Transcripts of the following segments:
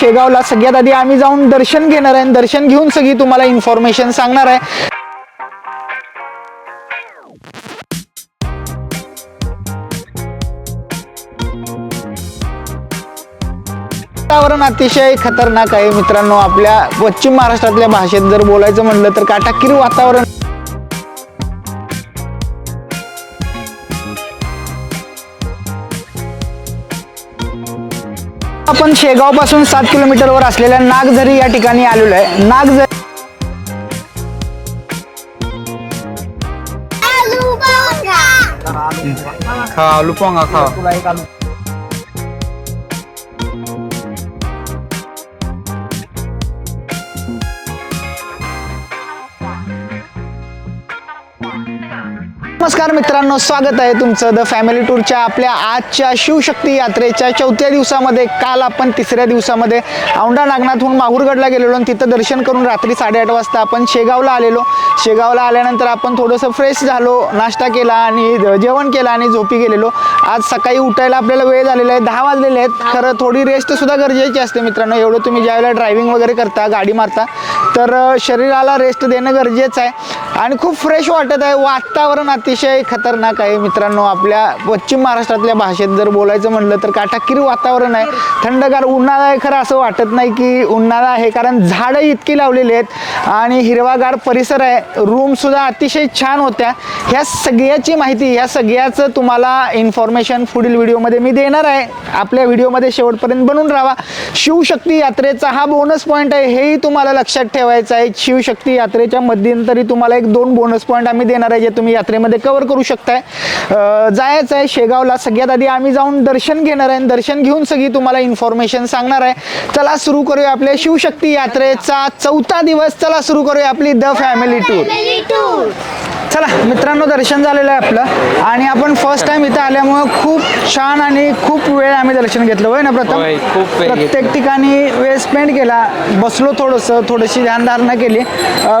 शेगावला सगळ्यात आधी आम्ही जाऊन दर्शन घेणार आहे दर्शन घेऊन सगळी तुम्हाला इन्फॉर्मेशन सांगणार आहे. वातावरण अतिशय खतरनाक आहे मित्रांनो. आपल्या पश्चिम महाराष्ट्रातल्या भाषेत जर बोलायचं म्हणलं तर काटाकिरी वातावरण आपण शेगावपासून सात किलोमीटरवर असलेल्या नागझरी या ठिकाणी आलेलो आहे. नागझरी खा आलू पोंगा खा. नमस्कार मित्रांनो स्वागत आहे तुमचं द फॅमिली टूरच्या आपल्या आजच्या शिवशक्ती यात्रेच्या चौथ्या दिवसामध्ये काल आपण तिसऱ्या दिवसामध्ये औंढा नागनाथहून माहूरगडला गेलेलो आणि तिथं दर्शन करून रात्री साडेआठ वाजता आपण शेगावला आलेलो. शेगावला आल्यानंतर आपण थोडंसं फ्रेश झालो नाश्ता केला आणि जेवण केलं आणि झोपी गेलेलो. आज सकाळी उठायला आपल्याला वेळ झालेला आहे दहा वाजलेले आहेत. खरं थोडी रेस्टसुद्धा गरजेची असते मित्रांनो एवढं तुम्ही ज्यावेळेला ड्रायव्हिंग वगैरे करता गाडी मारता तर शरीराला रेस्ट देणं गरजेचं आहे. आणि खूप फ्रेश वाटत आहे वातावरण अतिशय खतरनाक आहे मित्रांनो. आपल्या पश्चिम महाराष्ट्रातल्या भाषेत जर बोलायचं म्हणलं तर काटाकीर वातावरण आहे. थंडगार उन्हाळा आहे खरं असं वाटत नाही की उन्हाळा आहे कारण झाडं इतकी लावलेली आहेत आणि हिरवागार परिसर आहे. रूमसुद्धा अतिशय छान होत्या. ह्या सगळ्याची माहिती ह्या सगळ्याचं तुम्हाला इन्फॉर्मेशन पुढील व्हिडिओमध्ये मी देणार आहे. आपल्या व्हिडिओमध्ये शेवटपर्यंत बनून राहा. शिवशक्ती यात्रेचा हा बोनस पॉईंट आहे हेही तुम्हाला लक्षात ठेवायचं आहे. शिवशक्ती यात्रेच्या मध्यंतरी तुम्हाला एक दोन बोनस पॉईंट आम्ही देणार आहे जे तुम्ही यात्रेमध्ये कवर कव्हर करू शकताय. जायचं आहे शेगावला. सगळ्यात आधी आम्ही जाऊन दर्शन घेणार आहे आणि दर्शन घेऊन सगळी तुम्हाला इन्फॉर्मेशन सांगणार आहे. चला सुरू करूया आपल्या शिवशक्ती यात्रेचा चौथा दिवस. चला सुरू करूया आपली द फॅमिली टूर चला मित्रांनो दर्शन झालेलं आहे आपलं. आणि आपण फर्स्ट टाइम इथं आल्यामुळं खूप छान आणि खूप वेळ आम्ही दर्शन घेतलं. होय ना प्रथम? प्रत्येक ठिकाणी वेळ स्पेंड केला. बसलो थोडंसं थोडीशी ध्यानधारणा केली.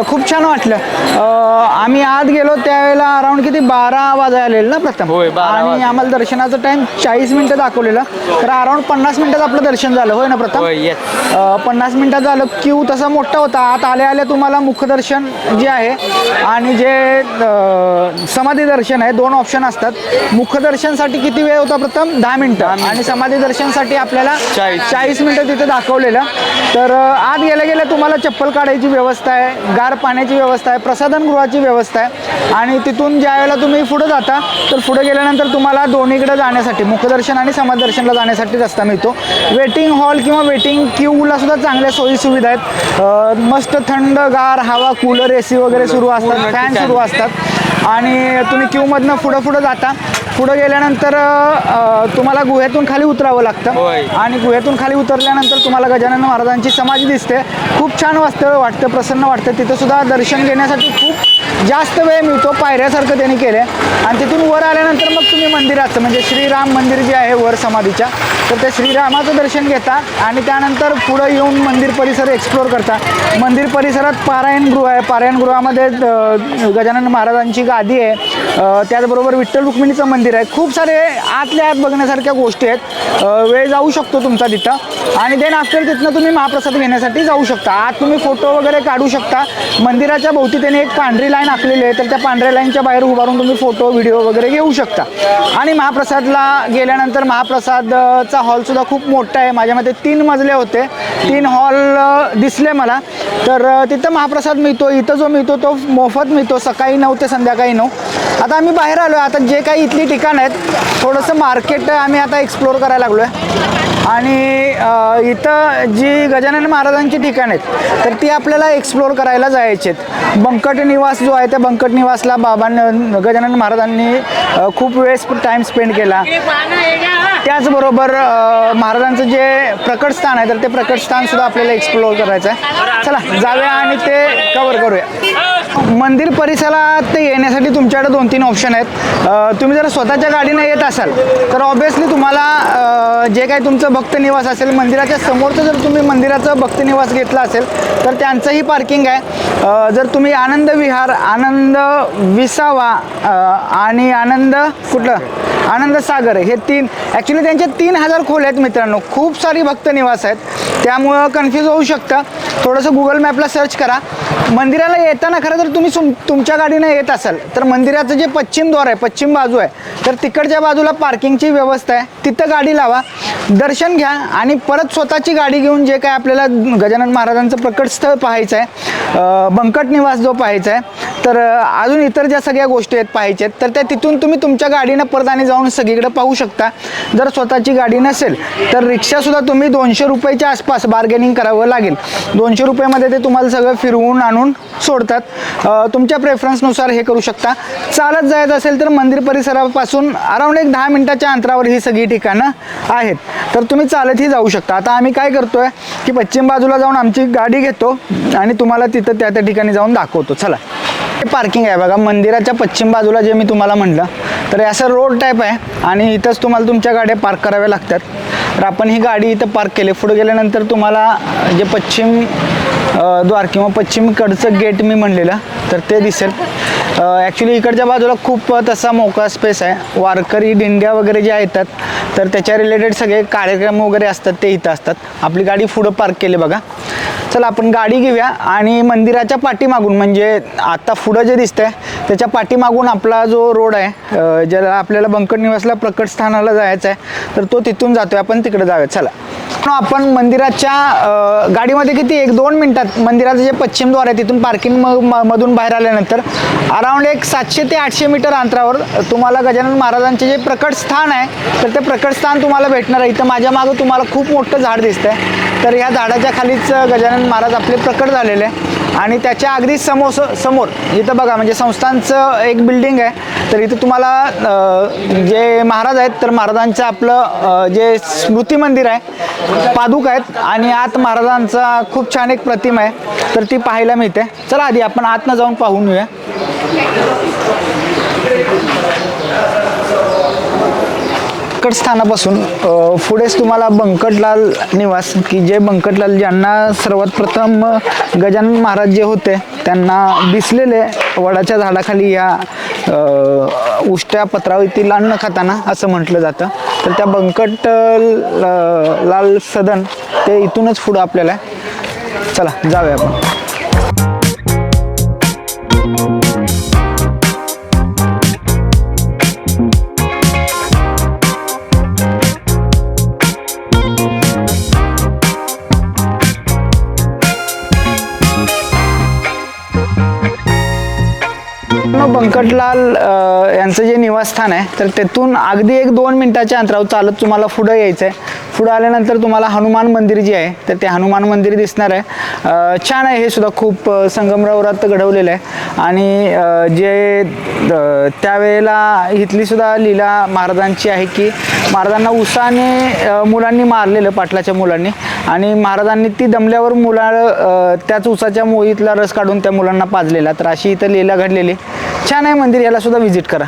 खूप छान वाटलं. आम्ही आत गेलो त्यावेळेला अराऊंड किती? बारा वाजाय आलेलं ना प्रथम. होय, आणि वाजले. आम्हाला दर्शनाचं टाइम चाळीस मिनिटं दाखवलेलं. तर अराऊंड पन्नास मिनिटात आपलं दर्शन झालं होय ना प्रथम? होय येस अ, पन्नास मिनिटात झालं क्यू तसा मोठा होता. आत आल्या आल्या तुम्हाला मुखदर्शन जे आहे आणि जे अ, समाधी दर्शन आहे दोन ऑप्शन असतात. मुखदर्शनसाठी किती वेळ होता प्रथम? दहा मिनिटं. आणि समाधी दर्शनसाठी आपल्याला चाळीस. चाळीस मिनिटं तिथे दाखवलेलं. तर अ, आत गेल्या गेल्या तुम्हाला चप्पल काढायची व्यवस्था आहे गार पाण्याची व्यवस्था आहे प्रसाधन गृहाची व्यवस्था आहे. आणि तिथून ज्या वेळेला तुम्ही पुढे जाता तर पुढे गेल्यानंतर तुम्हाला दोन्हीकडे जाण्यासाठी मुखदर्शन आणि समाजदर्शनला जाण्यासाठी रस्ता मिळतो. वेटिंग हॉल किंवा वेटिंग क्यूला सुद्धा चांगल्या सोयी सुविधा आहेत. मस्त थंडगार हवा कूलर ए सी वगैरे सुरू असतात फॅन. सुरू असतात. आणि तुम्ही क्यूमधनं पुढं पुढं जाता. पुढं गेल्यानंतर तुम्हाला गुहेतून खाली उतरावं लागतं. आणि गुहेतून खाली उतरल्यानंतर तुम्हाला गजानन महाराजांची समाधी दिसते. खूप छान वाटतं वाटतं प्रसन्न वाटतं. तिथं सुद्धा दर्शन घेण्यासाठी खूप जास्त वेळ मिळतो पायऱ्यासारखं त्यांनी केलं आहे आणि तिथून वर आल्यानंतर मग तुम्ही मंदिराचं म्हणजे श्रीराम मंदिर जे आहे वर समाधीच्या तर ते श्रीरामाचं दर्शन घेतात आणि त्यानंतर पुढं येऊन मंदिर परिसर एक्सप्लोर करता मंदिर परिसरात पारायणगृह आहे. पारायणगृहामध्ये गृहामध्ये गजानन महाराजांची गादी आहे. त्याचबरोबर विठ्ठल रुक्मिणीचं मंदिर आहे. खूप सारे आतल्या आत बघण्यासारख्या गोष्टी आहेत. वेळ जाऊ शकतो तुमचा तिथं. आणि देन आफ्टर तिथनं तुम्ही महाप्रसाद घेण्यासाठी जाऊ शकता. आत तुम्ही फोटो वगैरे काढू शकता. मंदिराच्या भोवती त्याने एक पांढरी लाईन आखलेली आहे. तर त्या पांढऱ्या लाईनच्या बाहेर उभारून तुम्ही फोटो व्हिडिओ वगैरे घेऊ शकता. आणि महाप्रसादला गेल्यानंतर महाप्रसादचा हॉलसुद्धा खूप मोठा आहे. माझ्या मते तीन मजले होते. तीन हॉल दिसले मला. तर तिथं महाप्रसाद मिळतो इथं जो मिळतो तो मोफत मिळतो. सकाळी नऊ ते संध्याकाळी नऊ. आता आम्ही बाहेर आलो आहे आता जे काही इथली ठिकाणं आहेत थोडंसं मार्केट आम्ही आता एक्सप्लोर करायला लागलो आहे आणि इथं जी गजानन महाराजांची ठिकाणं आहेत तर ती आपल्याला एक्सप्लोर करायला जायचे आहेत बंकट निवास जो आहे त्या बंकट निवासला बाबांनी गजानन महाराजांनी खूप वेळेस टाईम स्पेंड केला. त्याचबरोबर महाराजांचं जे प्रकट स्थान आहे तर ते प्रकट स्थान सुद्धा आपल्याला एक्सप्लोर करायचं आहे चला जाऊया आणि ते कवर करूया. मंदिर परिसरात येण्यासाठी तुमच्याकडे दोन तीन ऑप्शन आहेत. तुम्ही जर स्वतःच्या गाडीने येत असाल तर ऑब्वियसली तुम्हाला जे काही तुमचं भक्त निवास असेल मंदिराच्या समोरचं जर तुम्ही मंदिराचं भक्त निवास घेतला असेल तर त्यांचंही पार्किंग आहे. जर तुम्ही आनंद विहार आनंद विसावा आणि आनंद कुठलं? आनंद सागर हे तीन. ॲक्च्युली त्यांचे तीन हजार खोल्या आहेत मित्रांनो. खूप सारी भक्त निवास आहेत. त्यामुळं कन्फ्यूज होऊ शकतं. थोडंसं गुगल मॅपला सर्च करा. मंदिराला येताना खरं तर तुम्ही सुम तुमच्या गाडीनं येत असाल तर मंदिराचं जे पश्चिम द्वार आहे पश्चिम बाजू आहे तर तिकडच्या बाजूला पार्किंगची व्यवस्था आहे. तिथं गाडी लावा. दर्शन घ्या आणि परत स्वतःची गाडी घेऊन जे काय आपल्याला गजानन महाराजांचं प्रकट स्थळ पाहायचं आहे बंकट निवास जो पाहायचा आहे तर अजून इतर ज्या सगळ्या गोष्टी आहेत पाहायच्या आहेत तर त्या तिथून तुम्ही तुमच्या गाडीनं परत आणि जाऊन सगळीकडे पाहू शकता. जर स्वतःची गाडी नसेल तर रिक्षासुद्धा तुम्ही दोनशे रुपयाच्या आसपास बार्गेनिंग करावं लागेल. दोनशे रुपयामध्ये ते तुम्हाला सगळं फिरवून आणून सोडतात. तुमच्या प्रेफरन्सनुसार हे करू शकता. चालत जायचं असेल तर मंदिर परिसरापासून अराऊंड एक दहा मिनिटाच्या अंतरावर ही सगळी ठिकाणं आहेत. तर तुम्ही चालतही जाऊ शकता. आता आम्ही काय करतोय की पश्चिम बाजूला जाऊन आमची गाडी घेतो आणि तुम्हाला तिथं त्या त्या ठिकाणी जाऊन दाखवतो. चला. पार्किंग आहे बघा. मंदिराच्या पश्चिम बाजूला जे मी तुम्हाला म्हटलं तर असं रोड टाईप आहे आणि इथंच तुम्हाला तुमच्या गाड्या पार्क कराव्या लागतात. तर आपण ही गाडी इथं पार्क केली. पुढे गेल्यानंतर तुम्हाला जे पश्चिम द्वार किंवा पश्चिमकडचं गेट मी म्हणलेलं तर ते दिसेल. ॲक्च्युली इकडच्या बाजूला खूप तसा मोकळा स्पेस आहे. वारकरी दिंड्या वगैरे ज्या येतात तर त्याच्या रिलेटेड सगळे कार्यक्रम वगैरे असतात ते इथं असतात. आपली गाडी पुढं पार्क केली बघा. चला आपण गाडी घेऊया आणि मंदिराच्या पाठीमागून म्हणजे आता पुढं जे दिसतंय त्याच्या पाठीमागून आपला जो रोड आहे ज्याला आपल्याला बंकट निवासला प्रकट स्थानाला जायचं आहे तर तो तिथून जातोय. आपण तिकडे जाऊया चला. आपण मंदिराच्या गाडीमध्ये किती? एक दोन मिनिटात मंदिराचं जे पश्चिम द्वार आहे तिथून पार्किंग म म- मधून बाहेर आल्यानंतर अराऊंड एक सातशे ते आठशे मीटर अंतरावर तुम्हाला गजानन महाराजांचे जे प्रकट स्थान आहे तर ते प्रकट स्थान तुम्हाला भेटणार आहे. इथं माझ्या मागं तुम्हाला खूप मोठं झाड दिसतंय. तर ह्या झाडाच्या खालीच गजानन महाराज आपले प्रकट झालेले आहे. आणि त्याच्या अगदी समोर समोर इथं बघा म्हणजे संस्थांचं एक बिल्डिंग आहे. तर इथं तुम्हाला जे महाराज आहेत तर महाराजांचं आपलं जे स्मृती मंदिर आहे पादुक आहेत आणि आत महाराजांचा खूप छान एक प्रतिमा आहे. तर ती पाहायला मिळते. चला आधी आपण आतनं जाऊन पाहून येऊया बंकट स्थानापासून पुढेच तुम्हाला बंकटलाल निवास की जे बंकटलाल ज्यांना सर्वात प्रथम गजानन महाराज जे होते त्यांना दिसलेले वडाच्या झाडाखाली या उष्ट्या पत्रावरीतील अन्न खाताना असं म्हटलं जातं. तर त्या बंकट लाल सदन ते इथूनच पुढं आपल्याला चला जाऊया आपण. बंकटलाल यांचं जे निवासस्थान आहे तर तेथून अगदी एक दोन मिनिटाच्या अंतरावर चालत तुम्हाला पुढं यायचं आहे पुढं आल्यानंतर तुम्हाला हनुमान मंदिर जे आहे तर ते हनुमान मंदिर दिसणार आहे. छान आहे हे सुद्धा खूप संगमरावरात संगमरवरात घडवलेलं आहे. आणि जे त्यावेळेला इथली सुद्धा लीला महाराजांची आहे की महाराजांना उसाने मुलांनी मारलेलं पाटलाच्या मुलांनी. आणि महाराजांनी ती दमल्यावर मुला त्याच उसाच्या मोळीतला रस काढून त्या मुलांना पाजलेला. तर अशी इथं लीला घडलेली छान आहे मंदिर याला सुद्धा व्हिजिट करा.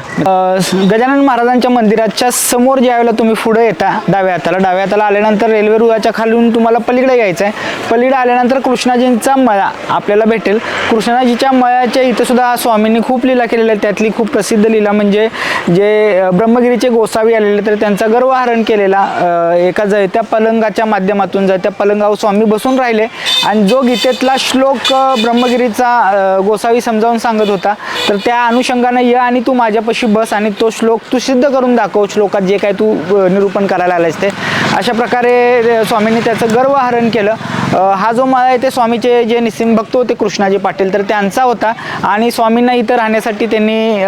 गजानन महाराजांच्या मंदिराच्या समोर ज्या वेळेला तुम्ही पुढे येता डाव्या हाताला डाव्या हाताला आल्यानंतर रेल्वे रुळाच्या खालून तुम्हाला पलीकडे यायचं आहे पलीकडे आल्यानंतर कृष्णाजींचा मळा आपल्याला भेटेल. कृष्णाजीच्या मळ्याच्या इथं सुद्धा स्वामींनी खूप लीला केलेल्या आहेत. त्यातली खूप प्रसिद्ध लीला म्हणजे जे ब्रह्मगिरीचे गोसावी आलेले तर त्यांचा गर्वहरण केलेला एका जळत्या पलंगाच्या माध्यमातून जळत्या पलंगावर स्वामी बसून राहिले. आणि जो गीतेतला श्लोक ब्रह्मगिरीचा गोसावी समजावून सांगत होता तर त्या अनुषंगानं ये आणि तू माझ्यापाशी बस आणि तो श्लोक तू सिद्ध करून दाखव. श्लोकात जे काय तू निरूपण करायला आलं ते. अशा प्रकारे स्वामींनी त्याचं गर्वहरण केलं. हा जो मळा आहे ते स्वामीचे जे निसिम भक्त होते कृष्णाजी पाटील तर त्यांचा होता. आणि स्वामींना इथं राहण्यासाठी त्यांनी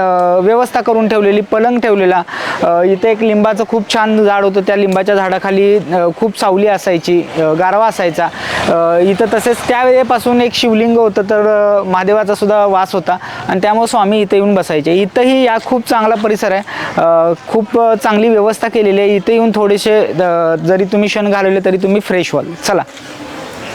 व्यवस्था करून ठेवलेली पलंग ठेवलेला. इथे एक लिंबाचं खूप छान झाड होतं. त्या लिंबाच्या झाडाखाली खूप सावली असायची गारवा असायचा. इथं तसेच त्यावेळेपासून एक शिवलिंग होतं तर महादेवाचा सुद्धा वास होता. आणि त्यामुळे स्वामी इथे येऊन बसायचे. इथंही या खूप चांगला परिसर आहे. खूप चांगली व्यवस्था केलेली आहे. इथे येऊन थोडेसे जरी तुम्ही क्षण घालवले तरी तुम्ही फ्रेश व्हाल. चला.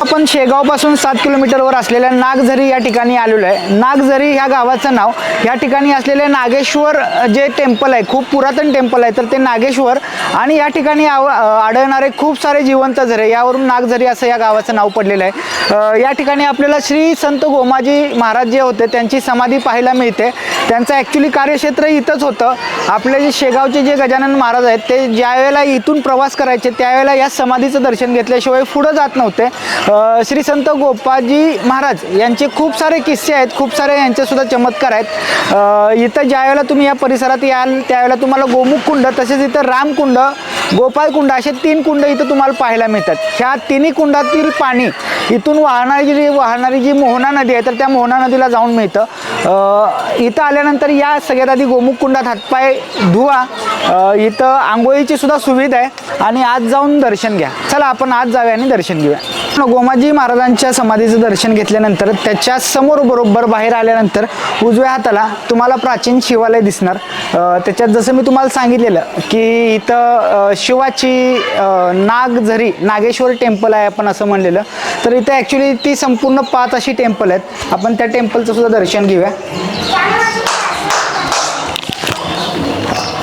आपण शेगावपासून सात किलोमीटरवर असलेल्या नागझरी या ठिकाणी आलेलो आहे. नागझरी ह्या गावाचं नाव. या ठिकाणी असलेले नागेश्वर जे टेम्पल आहे खूप पुरातन टेम्पल आहे तर ते नागेश्वर आणि या ठिकाणी आव आढळणारे खूप सारे जिवंत झरे यावरून नागझरी असं या गावाचं नाव पडलेलं आहे. या ठिकाणी आपल्याला श्री संत गोमाजी महाराज जे होते त्यांची समाधी पाहायला मिळते. त्यांचं ॲक्च्युली कार्यक्षेत्र इथंच होतं. आपले जे शेगावचे जे गजानन महाराज आहेत ते ज्यावेळेला इथून प्रवास करायचे त्यावेळेला या समाधीचं दर्शन घेतल्याशिवाय पुढं जात नव्हते. श्री संत गोपाजी महाराज यांचे खूप सारे किस्से आहेत खूप सारे यांचेसुद्धा चमत्कार आहेत. इथं इथं ज्यावेळेला तुम्ही या परिसरात याल त्यावेळेला तुम्हाला गोमुख कुंड तसेच इथं रामकुंड गोपाळ कुंड असे तीन कुंड इथं तुम्हाला पाहायला मिळतात. ह्या तिन्ही कुंडातील पाणी इथून वाहणारी जी वाहणारी जी मोहना नदी आहे तर त्या मोहना नदीला जाऊन मिळतं. इथं आल्यानंतर या सगळ्यात आधी गोमुख कुंडात हातपाय धुवा. इथं आंघोळीची सुद्धा सुविधा आहे आणि आज जाऊन दर्शन घ्या. चला आपण आज जाऊया आणि दर्शन घेऊया. सोमाजी महाराजांच्या समाधीचं दर्शन घेतल्यानंतर त्याच्यासमोर बरोबर बाहेर आल्यानंतर उजव्या हाताला तुम्हाला प्राचीन शिवालय दिसणार. त्याच्यात जसं मी तुम्हाला सांगितलेलं की इथं शिवाची नागझरी नागेश्वर टेम्पल आहे आपण असं म्हणलेलं. तर इथं ॲक्च्युली ती संपूर्ण पाच अशी टेम्पल आहेत. आपण त्या टेम्पलचं सुद्धा दर्शन घेऊया.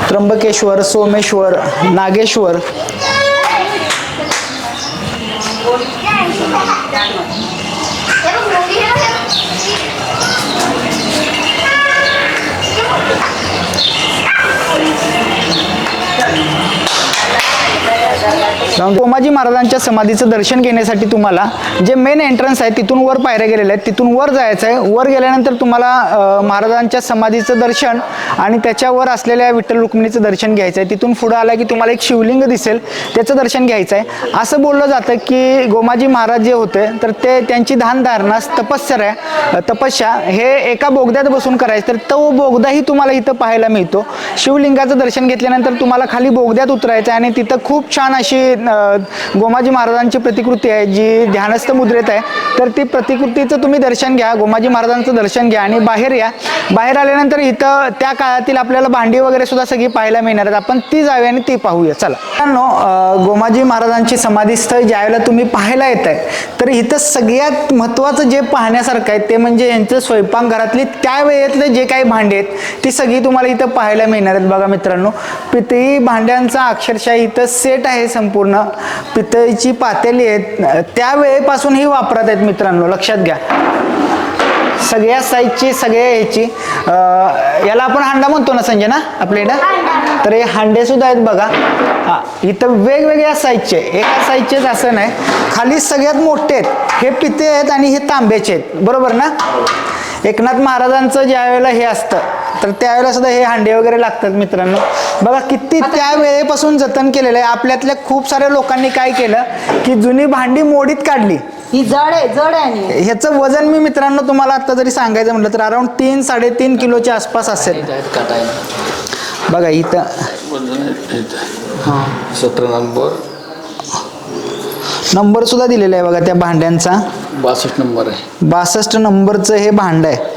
त्र्यंबकेश्वर सोमेश्वर नागेश्वर गोमाजी महाराजांच्या समाधीचं दर्शन घेण्यासाठी तुम्हाला जे मेन एंट्रन्स आहे तिथून वर पायऱ्या गेलेल्या आहेत. तिथून वर जायचं आहे वर गेल्यानंतर तुम्हाला महाराजांच्या समाधीचं दर्शन आणि त्याच्यावर असलेल्या विठ्ठल रुक्मिणीचं दर्शन घ्यायचं आहे तिथून पुढं आला की तुम्हाला एक शिवलिंग दिसेल. त्याचं दर्शन घ्यायचं आहे असं बोललं जातं की गोमाजी महाराज जे होते तर ते त्यांची धानधारणा तपस्या आहे तपस्या हे एका बोगद्यात बसून करायचं. तर तो बोगदाही तुम्हाला इथं पाहायला मिळतो. शिवलिंगाचं दर्शन घेतल्यानंतर तुम्हाला खाली बोगद्यात उतरायचं आहे आणि तिथं खूप छान अशी गोमाजी महाराजांची प्रतिकृती आहे जी ध्यानस्थ मुद्रेत आहे तर ती प्रतिकृतीचं तुम्ही दर्शन घ्या गोमाजी महाराजांचं दर्शन घ्या आणि बाहेर या. बाहेर आल्यानंतर इथं त्या काळातील आपल्याला भांडी वगैरे सुद्धा सगळी पाहायला मिळणार आहेत. आपण ती जाऊया आणि ती पाहूया. चला. मित्रांनो गोमाजी महाराजांची समाधीस्थळ ज्यावेळेला तुम्ही पाहायला येत आहे तर इथं सगळ्यात महत्त्वाचं जे पाहण्यासारखं आहे ते म्हणजे यांचं स्वयंपाकघरातली त्या वेळेतले जे काही भांडे आहेत ती सगळी तुम्हाला इथं पाहायला मिळणार आहेत. बघा मित्रांनो ती भांड्यांचा अक्षरशः इथं सेट आहे संपूर्ण. पितळीची पातेली आहेत त्या वेळेपासून ही वापरात आहेत मित्रांनो लक्षात घ्या. सगळ्या साईजची सगळ्या ह्याची याला आपण हांडा म्हणतो ना संजय ना आपल्या इथं? तर हे हांडे सुद्धा आहेत बघा. हा इथं वेगवेगळ्या साईजचे एका साईजचेच असं नाही. खाली सगळ्यात मोठे आहेत. हे पिते आहेत आणि हे तांब्याचे आहेत. बरोबर ना? एकनाथ महाराजांचं ज्या वेळेला हे असतं तर त्यावेळेला सुद्धा हे हांडे वगैरे लागतात मित्रांनो. बघा किती त्या वेळेपासून जतन केलेलं आहे. आपल्यातल्या खूप साऱ्या लोकांनी काय केलं की जुनी भांडी मोडीत काढली. ही जड आहे जड आहे ह्याचं वजन मी मित्रांनो तुम्हाला आता जरी सांगायचं म्हटलं तर अराउंड तीन साडेतीन किलोच्या आसपास असेल. बघा इथं. सतरा नंबर. नंबर सुद्धा दिलेला आहे बघा त्या भांड्यांचा. बासष्ट नंबर आहे. बासष्ट नंबरचं हे भांड आहे.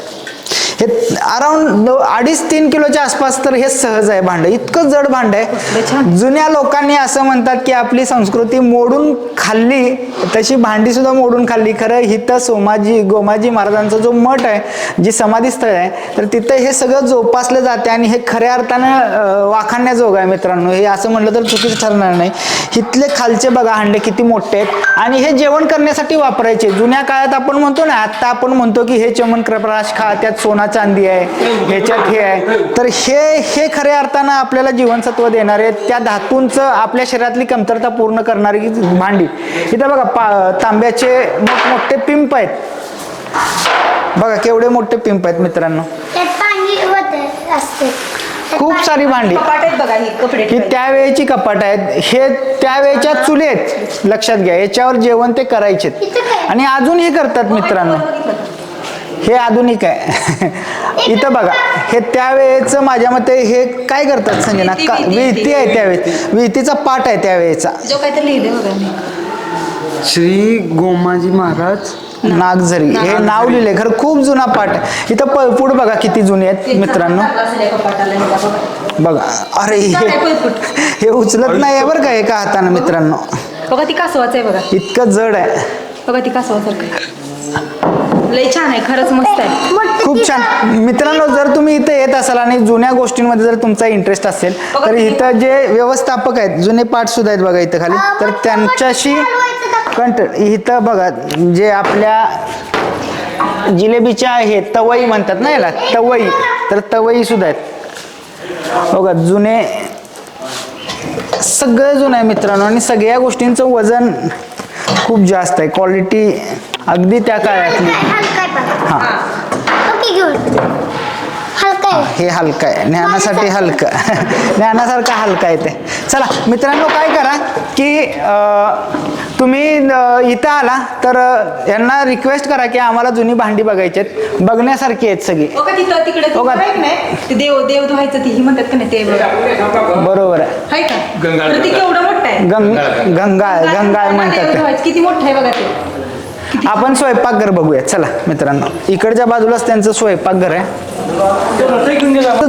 हे अराउंड अडीच तीन किलोच्या आसपास तर हे सहज आहे भांड. इतकं जड भांड आहे. जुन्या लोकांनी असं म्हणतात की आपली संस्कृती मोडून खाल्ली तशी भांडी सुद्धा मोडून खाल्ली. खरं हिथं सोमाजी गोमाजी महाराजांचा जो मठ आहे जी समाधीस्थळ आहे तर तिथं हे सगळं जोपासलं जाते आणि हे खऱ्या अर्थानं अं, वाखाणण्याजोगं आहे मित्रांनो. हे असं म्हटलं तर चुकीचं ठरणार नाही. इथले खालचे बघा हांडे किती मोठे आहेत. आणि हे जेवण करण्यासाठी वापरायचे. जुन्या काळात आपण म्हणतो ना आता आपण म्हणतो की हे चमन प्रकाश खा त्यात सोना चांदी आहे ह्याच्यात हे आहे. तर हे हे खऱ्या अर्थानं आपल्याला जीवनसत्व देणारे त्या धातूंचं आपल्या शरीरातली कमतरता पूर्ण करणारी भांडी. इथं बघा पा तांब्याचे मोठमोठे पिंप आहेत. बघा केवढे मोठे पिंप आहेत मित्रांनो. खूप सारी भांडी. कपाट आहेत बघा ही कपडे. ही त्यावेळेची कपाट आहेत. हे त्यावेळेच्या चुले आहेत. लक्षात घ्या याच्यावर जेवण ते करायचे आणि अजून हे करतात मित्रांनो. हे आधुनिक आहे. इथं बघा हे त्यावेळेचं माझ्या मते हे काय करतात संजय ना का विहिती आहे त्यावेळेस. विहितीचा पाठ आहे त्यावेळेचा. जो काहीतरी लिहिले बघा मी. श्री गोमाजी महाराज. नागझरी. हे नाव लिहिले खरं खूप जुना पाठ आहे. इथं पळपूट बघा किती जुने आहेत मित्रांनो. बघा. अरे हे? हे उचलत नाही आहे बरं का एका हातानं मित्रांनो. बघा ती कासवाचं आहे बघा. इतकं जड आहे. बघा ती कासवासारखं लय छान आहे खरंच मस्त आहे. खूप छान. मित्रांनो जर तुम्ही इथे येत असाल आणि जुन्या गोष्टींमध्ये जर तुमचा इंटरेस्ट असेल तर इथं जे व्यवस्थापक आहेत जुने पाठ सुद्धा आहेत बघा इथं खाली. तर त्यांच्याशी कंट इथं बघा जे आपल्या जिलेबीच्या हे तवई म्हणतात ना याला तवई. तर तवई सुद्धा आहेत. बघा जुने सगळं जुनं आहे मित्रांनो आणि सगळ्या गोष्टींचं वजन खूप जास्त आहे. क्वालिटी अगदी त्या काळातली. बघा. हां. हे. हलकं आहे. ज्ञानासाठी हलकं. ज्ञानासारखं हलकं आहे ते. चला मित्रांनो काय करा की तुम्ही इथं आला तर यांना रिक्वेस्ट करा की आम्हाला जुनी भांडी बघायची आहेत. बघण्यासारखी आहेत सगळी. देव देव धुवायचं ती ही म्हणतात का नाही ते बरोबर आहे. गंग गंगाळ गंगाळ. देव म्हणतात. किती मोठं आहे बघा ते. आपण स्वयंपाकघर बघूया चला मित्रांनो. इकडच्या बाजूलाच त्यांचं स्वयंपाकघर आहे.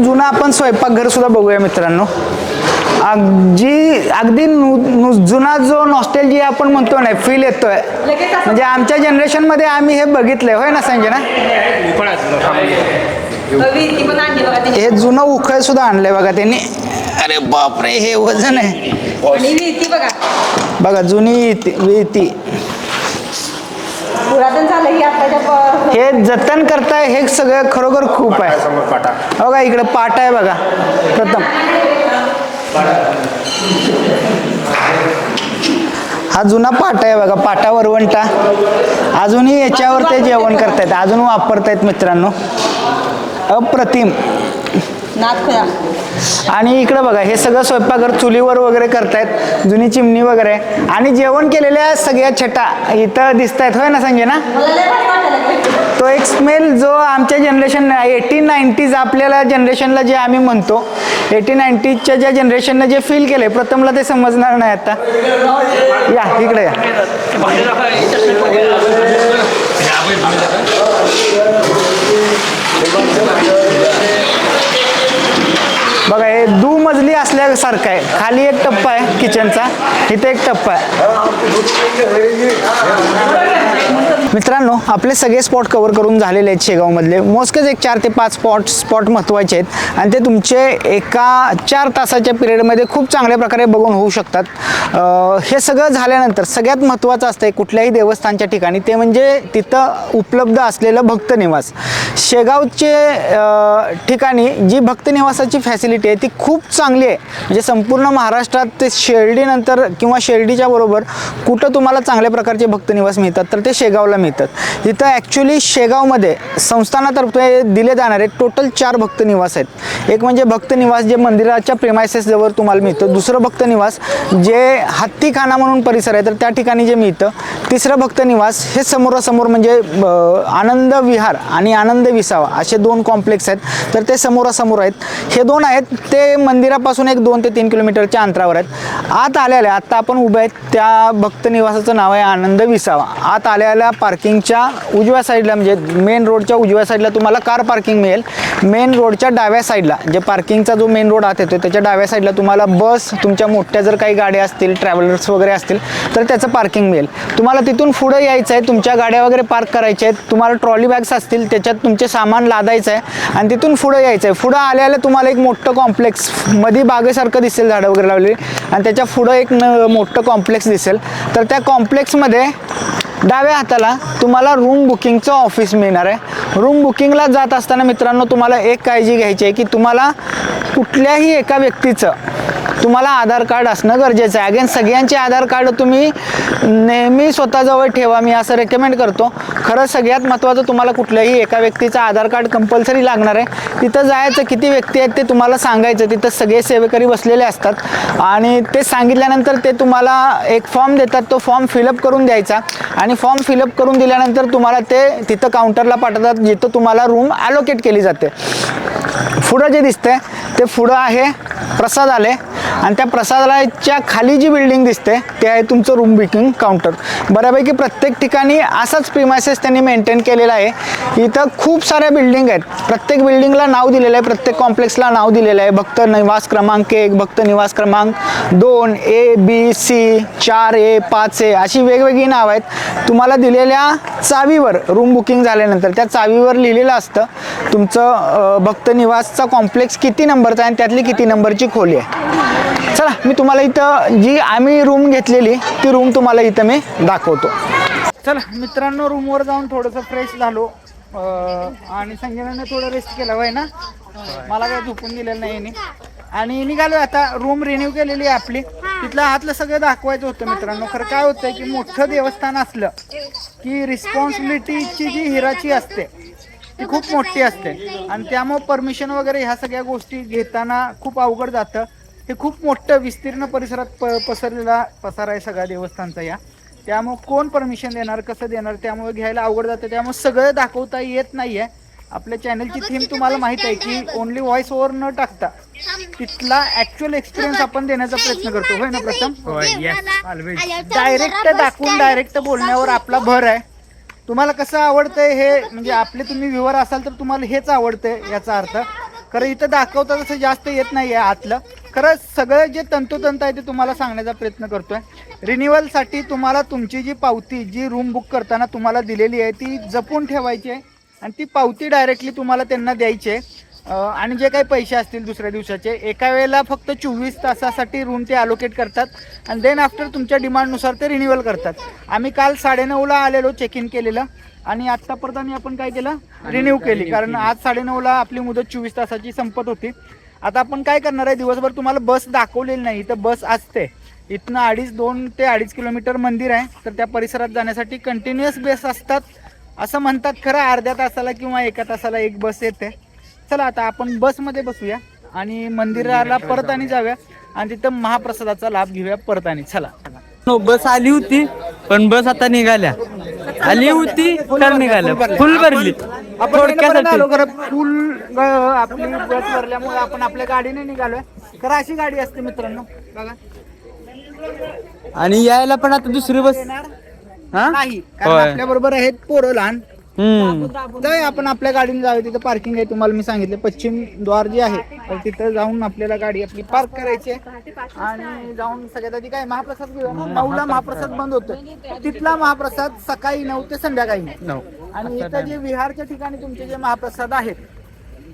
जुनं आपण स्वयंपाकघर सुद्धा बघूया मित्रांनो. अगदी अगदी जुना जो नॉस्टेलजी आपण म्हणतो ना फील येतोय. म्हणजे आमच्या जनरेशनमध्ये आम्ही हे बघितलंय. होय ना संजना? हे जुनं उखळ सुद्धा आणलंय बघा त्यांनी. अरे बापरे हे वजन आहे. बघा. बघा जुनी इति- विती पुरातन झालं ही आताच्या प- हे जतन करताय हे सगळं खरोखर खूप आहे. बघा इकडे पाट आहे बघा प्रथम. हा जुना पाट आहे बघा पाटा वरवंटा अजूनही याच्यावर ते जेवण करतायत अजून वापरतायत मित्रांनो. अप्रतिम. नाथ आणि इकडे बघा हे सगळं स्वयंपाकघर चुलीवर वगैरे करतायत जुनी चिमणी वगैरे. आणि जेवण केलेल्या सगळ्या छटा इथं दिसत आहेत होय ना संजय ना. तो एक स्मेल जो आमच्या जनरेशन एटीन नाईन्टीज आपल्याला जनरेशनला जे आम्ही म्हणतो एटी नाईन्टीजच्या ज्या जनरेशननं जे फील केलंय प्रथमला ते समजणार नाही आता. या इकडे या. सारखं आहे. खाली एक टप्पा आहे किचनचा इथे एक टप्पा आहे. मित्रांनो आपले सगळे स्पॉट कवर करून झालेले आहेत शेगावमधले. मोजकेच एक चार ते पाच स्पॉट स्पॉट महत्त्वाचे आहेत. आणि ते तुमचे एका चार तासाच्या पिरियडमध्ये खूप चांगल्या प्रकारे बघून होऊ शकतात. हे सगळं झाल्यानंतर सगळ्यात महत्त्वाचं असतं आहे कुठल्याही देवस्थानच्या ठिकाणी ते म्हणजे तिथं उपलब्ध असलेलं भक्त निवास. शेगावचे ठिकाणी जी भक्त निवासाची फॅसिलिटी आहे ती खूप चांगली आहे. म्हणजे संपूर्ण महाराष्ट्रात ते शिर्डीनंतर किंवा शिर्डीच्या बरोबर कुठं तुम्हाला चांगल्या प्रकारचे भक्त निवास मिळतात तर ते शेगावला मिळतात. इथं ॲक्च्युली शेगावमध्ये संस्थानातर्फे दिले जाणारे टोटल चार भक्त निवास आहेत. एक म्हणजे भक्त निवास जे मंदिराच्या प्रेमायसेसजवळ तुम्हाला मिळतं दुसरं भक्त निवास जे हत्तीखाना म्हणून परिसर आहे तर त्या ठिकाणी जे मिळतं तिसरं भक्त निवास हे समोरासमोर म्हणजे आनंद विहार आणि आनंद विसावा असे दोन कॉम्प्लेक्स आहेत. तर ते समोरासमोर आहेत. हे दोन आहेत ते मंदिरापासून एक दोन दोन ते तीन किलोमीटरच्या अंतरावर आहेत. आत आलेल्या आत्ता आपण उभे आहेत त्या भक्त निवासाचं नाव आहे आनंद विसावा. आत आलेल्या पार्किंगच्या उजव्या साईडला म्हणजे मेन रोडच्या उजव्या साईडला तुम्हाला कार पार्किंग मिळेल. मेन रोडच्या डाव्या साईडला जे पार्किंगचा जो मेन रोड आत येतो त्याच्या डाव्या साईडला तुम्हाला बस तुमच्या मोठ्या जर काही गाड्या असतील ट्रॅव्हलर्स वगैरे असतील तर त्याचं पार्किंग मिळेल. तुम्हाला तिथून पुढं यायचं आहे तुमच्या गाड्या वगैरे पार्क करायच्या आहेत तुम्हाला ट्रॉली बॅग्स असतील त्याच्यात तुमचे सामान लादायचं आहे आणि तिथून पुढं यायचं आहे. पुढं आल्याला तुम्हाला एक मोठं कॉम्प्लेक्समध्ये सारखं दिसेल झाडं वगैरे लावलेली. आणि त्याच्या पुढं एक न मोठं कॉम्प्लेक्स दिसेल. तर त्या कॉम्प्लेक्समध्ये डाव्या हाताला तुम्हाला रूम बुकिंगचं ऑफिस मिळणार आहे. रूम बुकिंगला जात असताना मित्रांनो तुम्हाला एक काळजी घ्यायची आहे की तुम्हाला कुठल्याही एका व्यक्तीचं तुम्हाला आधार कार्ड असणं गरजेचं आहे. अगेन सगळ्यांचे आधार कार्ड तुम्ही नेहमी स्वतःजवळ ठेवा. मी असं रेकमेंड करतो. खरं सगळ्यात महत्त्वाचं तुम्हाला कुठल्याही एका व्यक्तीचं आधार कार्ड कंपल्सरी लागणार आहे. तिथं जायचं किती व्यक्ती आहेत ते तुम्हाला सांगायचं. तिथं सगळे सेवेकरी बसलेले असतात. आणि ते सांगितल्यानंतर ते तुम्हाला एक फॉर्म देतात. तो फॉर्म फिलअप करून द्यायचा. आणि फॉर्म फिलअप करून दिल्यानंतर तुम्हाला ते तिथं काउंटरला पाठवतात जिथं तुम्हाला रूम ॲलोकेट केली जाते. पुढं जे दिसतंय ते पुढं आहे. प्रसाद आले. आणि त्या प्रसादालयाच्या खाली जी बिल्डिंग दिसते ते आहे तुमचं रूम बुकिंग काउंटर बऱ्यापैकी प्रत्येक ठिकाणी असाच प्रिमायसेस त्यांनी मेंटेन केलेला आहे. इथं खूप साऱ्या बिल्डिंग आहेत. प्रत्येक बिल्डिंगला नाव दिलेलं आहे. प्रत्येक कॉम्प्लेक्सला नाव दिलेलं आहे. भक्त निवास क्रमांक एक भक्त निवास क्रमांक दोन ए बी सी चार ए पाच ए अशी वेगवेगळी नावं आहेत. तुम्हाला दिलेल्या चावीवर रूम बुकिंग झाल्यानंतर त्या चावीवर लिहिलेलं असतं तुमचं भक्त निवासचा कॉम्प्लेक्स किती नंबरचा आहे आणि त्यातली किती नंबरची खोली आहे. चला मी तुम्हाला इथं जी आम्ही रूम घेतलेली ती रूम तुम्हाला इथं मी दाखवतो. चला मित्रांनो रूमवर जाऊन थोडंसं फ्रेश झालो. आणि संगीताने थोडं रेस्ट केलं वय ना? मला काय झोपून दिलेलं नाही आणि निघालो आता रूम रिन्यू केलेली आहे आपली. तिथलं आतलं सगळं दाखवायचं होतं मित्रांनो. खरं काय होतं की मोठं देवस्थान असलं की रिस्पॉन्सिबिलिटीची जी हिराची असते ती खूप मोठी असते. आणि त्यामुळं परमिशन वगैरे ह्या सगळ्या गोष्टी घेताना खूप अवघड जातं. हे खूप मोठं विस्तीर्ण परिसरात प पसरलेला पसार आहे सगळ्या देवस्थानचा या. त्यामुळं कोण परमिशन देणार कसं देणार त्यामुळे घ्यायला अवघड जातं. त्यामुळे सगळं दाखवता येत नाही आहे आपल्या चॅनलची थीम तुम्हाला माहीत आहे की ओनली व्हॉइस ओव्हर न टाकता तिथला ऍक्च्युअल एक्सपिरियन्स आपण देण्याचा प्रयत्न करतो. होय ना प्रथम? डायरेक्ट दाखवून डायरेक्ट बोलण्यावर आपला भर आहे. तुम्हाला कसं आवडतंय हे म्हणजे आपले तुम्ही व्ह्युअर असाल तर तुम्हाला हेच आवडतंय याचा अर्थ. खरं इथं दाखवता तसं जास्त येत नाही आहे आतलं. खरं सगळं जे तंतोतंत आहे ते तुम्हाला सांगण्याचा प्रयत्न करतोय. रिन्युअलसाठी तुम्हाला तुमची जी पावती जी रूम बुक करताना तुम्हाला दिलेली आहे ती जपून ठेवायची आहे आणि ती पावती डायरेक्टली तुम्हाला त्यांना द्यायची आहे. आणि जे काही पैसे असतील दुसऱ्या दिवसाचे एका वेळेला फक्त चोवीस तासासाठी रूम ते अलोकेट करतात आणि देन आफ्टर तुमच्या डिमांडनुसार ते रिन्युअल करतात. आम्ही काल साडेनऊला आलेलो चेक इन केलेलं आणि आत्ता परत आणि आपण काय केलं? रिन्यू केली कारण आज साडेनऊला आपली मुदत चोवीस तासाची संपत होती. आता आपण काय करणार आहे? दिवसभर तुम्हाला बस दाखवलेली नाही तर बस असते. इथनं अडीच दोन ते अडीच किलोमीटर मंदिर आहे. तर त्या परिसरात जाण्यासाठी कंटिन्युअस बस असतात. असं म्हणतात खरं अर्ध्या तासाला किंवा एका तासाला एक बस येते. चला आता आपण बसमध्ये बसूया आणि मंदिराला परत आणि जाऊया. आणि तिथं महाप्रसादाचा लाभ घेऊया परत आणि. चला. हो, बस आली होती पण बस आता निघाल्या. आली होती तर निघाल्या. फुल भरली. आपण आलो थोडक्यासाठी खरं. फुल आपली बस भरल्यामुळे आपण आपल्या गाडीने निघालोय. खरं अशी गाडी असते मित्रांनो. बघा. आणि यायला पण आता दुसरी बस. हा? नाही. कारण होय. आपल्या बरोबर आहेत पोरं लहान. जाऊया आपण आपल्या गाडीने जाऊया. तिथं पार्किंग आहे. तुम्हाला मी सांगितलं पश्चिम द्वार जे आहे तर तिथं जाऊन आपल्याला गाडी आपली पार्क करायची आहे. आणि जाऊन सगळ्यात आधी काय महाप्रसाद घेऊया ना? नऊला महाप्रसाद बंद होतो तिथला महाप्रसाद सकाळी नऊ ते संध्याकाळी. नऊ. आणि इथं जे विहारच्या ठिकाणी तुमचे जे महाप्रसाद आहेत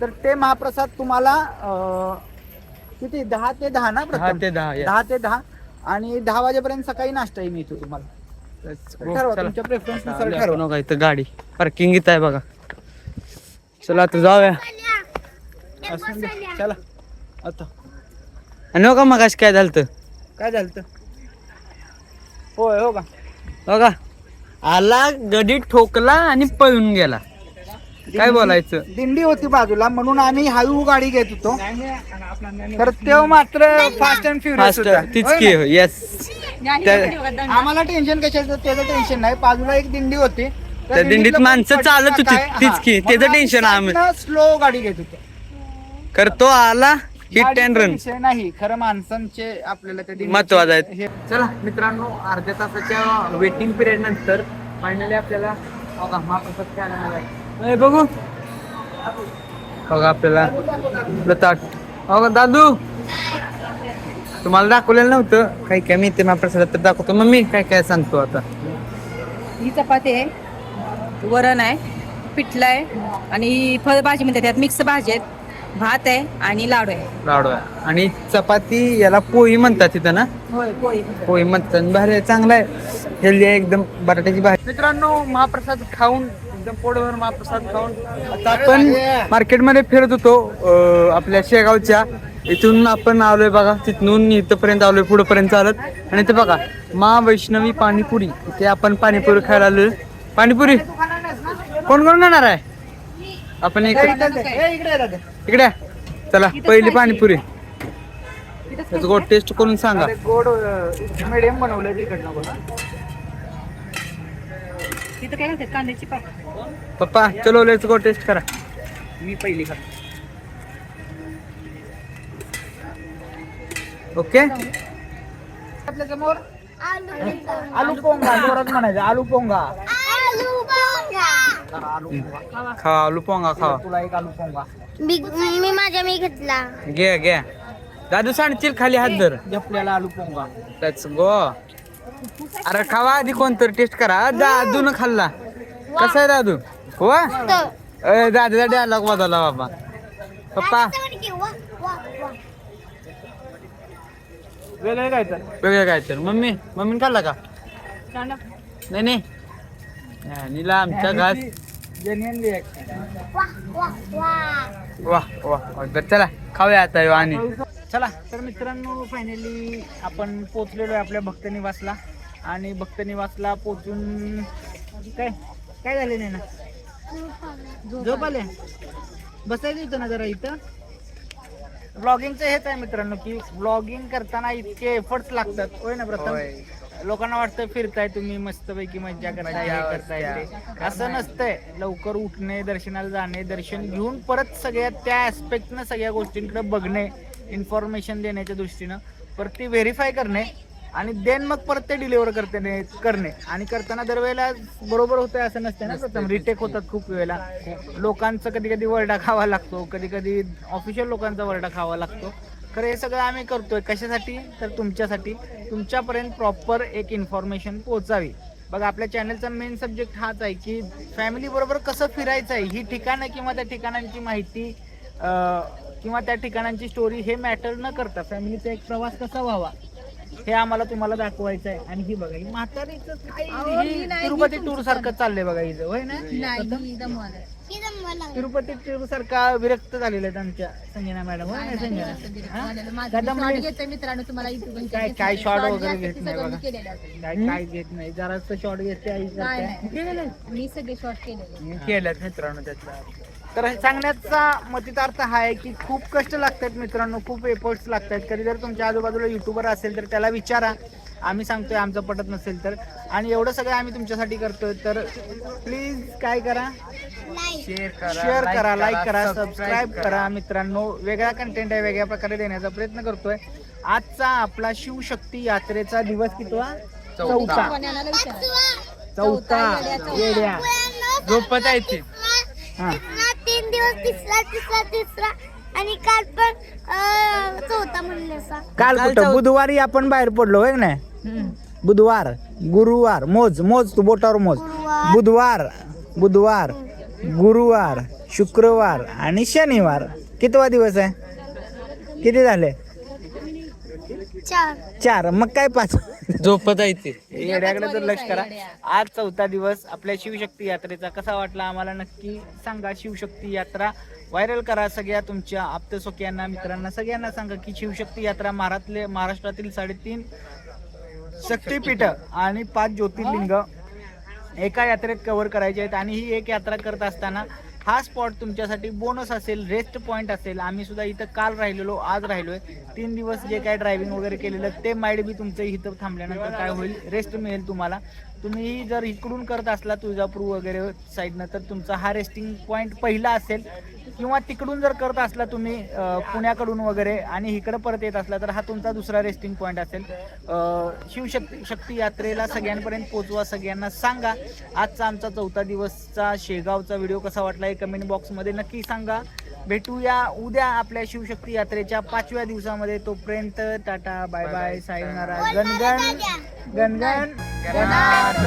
तर ते महाप्रसाद तुम्हाला किती? दहा ते दहा ना दहा? ते दहा. दहा ते दहा. आणि दहा वाजेपर्यंत सकाळी नाश्ताही मिळतो तुम्हाला. ठरवा. तुमच्या नुसार ठरवा. इथं गाडी. पार्किंग इथं आहे बघा. चला आता जाऊया. असं दे. चला. आता. आणि बघा मग काय झालं काय झालं होय हो का? बघा आला गडी ठोकला आणि पळून गेला. काय बोलायचं? दिंडी होती बाजूला म्हणून आम्ही हळू गाडी घेत होतो. तर तेव्हा मात्र फास्ट अँड फ्युरियस फास्ट तीच की येस आम्हाला टेन्शन कशाचं? त्याचं टेन्शन नाही. बाजूला एक दिंडी होती. त्या दिंडीत माणसं चालत होती, तीच की, त्याचं tension आम्ही. स्लो गाडी घेत होतो कर तो आला हिट अँड गाडीचा रन विषय नाही. खरं माणसांचे आपल्याला त्या दिंडीचे महत्वाचं आहे. हे- चला मित्रांनो अर्ध्या तासाच्या वेटिंग पिरियड नंतर फायनली आपल्याला बघा महाप्रसाद. ए, बघू. बघा आपल्याला. दादू. तुम्हाला दाखवलेलं नव्हतं. काही काय मी ते महाप्रसादात तर दाखवतो. मम्मी काय काय सांगतो आता? ही चपाती आहे. वरण आहे पिठलं आहे आणि फळभाजी म्हणते त्यात मिक्स भाजी आहेत. भात आहे आणि लाडू आहे. लाडू आहे. आणि चपाती याला पोळी म्हणतात तिथं ना? होय पोळी. पोळी म्हणतात. भारी आहे चांगला आहे. हेल्दी आहे एकदम बटाट्याची भाजी. मित्रांनो महाप्रसाद खाऊन एकदम पोटभर महाप्रसाद खाऊन. आता आपण मार्केटमध्ये फिरत होतो आपल्या शेगावच्या. इथून आपण आलोय बघा तिथून इथपर्यंत आलोय पुढेपर्यंत चालत. आणि इथे बघा मा वैष्णवी पाणीपुरी. इथे आपण पाणीपुरी खायला आलोय. पाणीपुरी? कोण कोण येणार आहे? आपण एक इकडे ये दादा. इकडे या. चला पहिली पाणीपुरी. त्याचं गोड टेस्ट करून सांगा. गोड मिडियम बनवलंय तिकट नको ना तिथं काय घालतात कांद्याची पात. पप्पा चलो लेट्स गो टेस्ट करा. मी पहिली खातो. ओके? आपल्यासमोर? आलू पोंगा. जोरात म्हणायचं. आलू पोंगा. आलू खा आलू पोंगा खा. तुला एक आलू पोंगा. मी माझ्या मी घेतला. घे घे. दादू सांडशील खाली हात धर. जपल्याला आलू पोंगा. लेट्स गो अरे खावा आधी कोणतरी टेस्ट करा. दादू न खाल्ला कसा आहे दादू? हो दादूचा डायलॉग बदलला बाबा. पप्पा. वेगळं काय तर? वेगळं काय तर. मम्मी मम्मी खाल्ला का? नाही नाही. नीला आमच्या घास वा वा चला खाऊया आता ह्यो आणि. चला तर मित्रांनो फायनली आपण पोचलेलो आहे आपल्या भक्त निवासला. आणि भक्त निवासला पोचून काय काय झाले नाही ना झोप आले? बसायचं इथं ना जरा इथं? ब्लॉगिंगचं हेच आहे मित्रांनो की ब्लॉगिंग करताना इतके एफर्ट्स लागतात. होय ना प्रथम? लोकांना वाटतं फिरताय तुम्ही मस्तपैकी मज्जा करताय हे करताय ते. असं नसतंय. लवकर उठणे दर्शनाला जाणे दर्शन घेऊन परत सगळ्या त्या ऍस्पेक्टनं सगळ्या गोष्टींकडे बघणे इन्फॉर्मेशन देण्याच्या दृष्टीनं. परत ती व्हेरीफाय करणे आणि देन मग परत ते डिलिव्हर करते करणे. आणि करताना दरवेळेला बरोबर होतंय असं नसतं ना प्रथम. रिटेक होतात खूप वेळेला. लोकांचं कधी कधी वरडा खावा लागतो कधी कधी ऑफिशियल लोकांचा वरडा खावा लागतो. खरं हे सगळं आम्ही करतोय. कशासाठी? तर तुमच्यासाठी. तुमच्यापर्यंत प्रॉपर एक इन्फॉर्मेशन पोहोचावी. बघा आपल्या चॅनलचा मेन सब्जेक्ट हाच आहे की फॅमिली बरोबर कसं फिरायचं आहे ही ठिकाणं किंवा त्या ठिकाणांची माहिती किंवा त्या ठिकाणांची स्टोरी हे मॅटर न करता फॅमिलीचा एक प्रवास कसा व्हावा? हे आम्हाला तुम्हाला दाखवायचं आहे आणि ही बघा ही म्हातारीचं तिरुपती टूर सारखं चाललंय बघा हिचं होय ना? तिरुपती टूर सारखा विरक्त झालेलं आहेत आमच्या संजना मॅडम होय ना संजना? हा? का दमले? मित्रांनो तुम्हाला YouTube काय काय शॉर्ट वगैरे घेत नाही बघा. काय काय घेत नाही. जरा शॉर्ट घेते आई नाही, करते. नाही. मी सगळे शॉर्ट केलेले. मी केल्यात मित्रांनो त्यातला. तर हे सांगण्याचा मतितार्थ हा आहे की खूप कष्ट लागतात मित्रांनो खूप एफर्ट्स लागतात. कधी जर तुमच्या आजूबाजूला युट्यूबर असेल तर त्याला विचारा. आम्ही सांगतोय आमचं पटत नसेल तर. आणि एवढं सगळं आम्ही तुमच्यासाठी करतोय. तर प्लीज काय करा? शेअर करा शेअर करा लाईक करा सबस्क्राईब करा. मित्रांनो. वेगळा कंटेंट आहे वेगळ्या प्रकारे देण्याचा प्रयत्न करतोय. आजचा आपला शिवशक्ती यात्रेचा दिवस कितवा चौथा. चौथा. येड्या. झोपत आहे ते. हा. दिवस तिसरा तिसरा तिसरा आणि काल पण अं, चौथा म्हणले असा. काल कुठं? बुधवारी आपण बाहेर पडलो होय ना बुधवार गुरुवार मोज मोज तू बोटावर मोज. बुधवार बुधवार गुरुवार शुक्रवार आणि शनिवार. कितवा दिवस आहे? किती झाले? चार. चार. मग काय पाच? झोपत आहे ते. येड्याकडे दुर्लक्ष करा. आज चौथा दिवस. आपल्या शिवशक्ती यात्रेचा कसा वाटला आम्हाला नक्की सांगा. शिवशक्ती यात्रा व्हायरल करा सगळ्या तुमच्या आप्तसोक्यांना मित्रांना. सगळ्यांना सांगा की शिवशक्ती यात्रा महारातले महाराष्ट्रातील साडेतीन शक्तीपीठ आणि पाच ज्योतिर्लिंग एका यात्रेत कव्हर करायचे आहेत आणि ही एक यात्रा करत असताना हा स्पॉट तुमच्यासाठी बोनस असेल रेस्ट पॉईंट असेल. आम्ही सुद्धा इथं काल राहिलेलो आज राहिलोय. तीन दिवस जे काय ड्रायव्हिंग वगैरे केलेलं ते माइड बी तुमचं इथं थांबल्यानंतर काय होईल रेस्ट मिळेल तुम्हाला. तुम्ही जर इकडून करत असला तुळजापूर वगैरे साईडनं तर तुमचा हा रेस्टिंग पॉईंट पहिला असेल. किंवा तिकडून जर करत असला तुम्ही पुण्याकडून वगैरे आणि इकडं परत येत असला तर हा तुमचा दुसरा रेस्टिंग पॉईंट असेल. शिवशक्ती शक्ती यात्रेला सगळ्यांपर्यंत पोहोचवा सगळ्यांना सांगा. आजचा आमचा चौथा दिवसचा शेगावचा व्हिडिओ कसा वाटला हे कमेंट बॉक्समध्ये नक्की सांगा. भेटूया उद्या आपल्या शिवशक्ती यात्रेच्या पाचव्या दिवसामध्ये. तोपर्यंत टाटा बाय बाय साईनारा गणगण गणगण गणात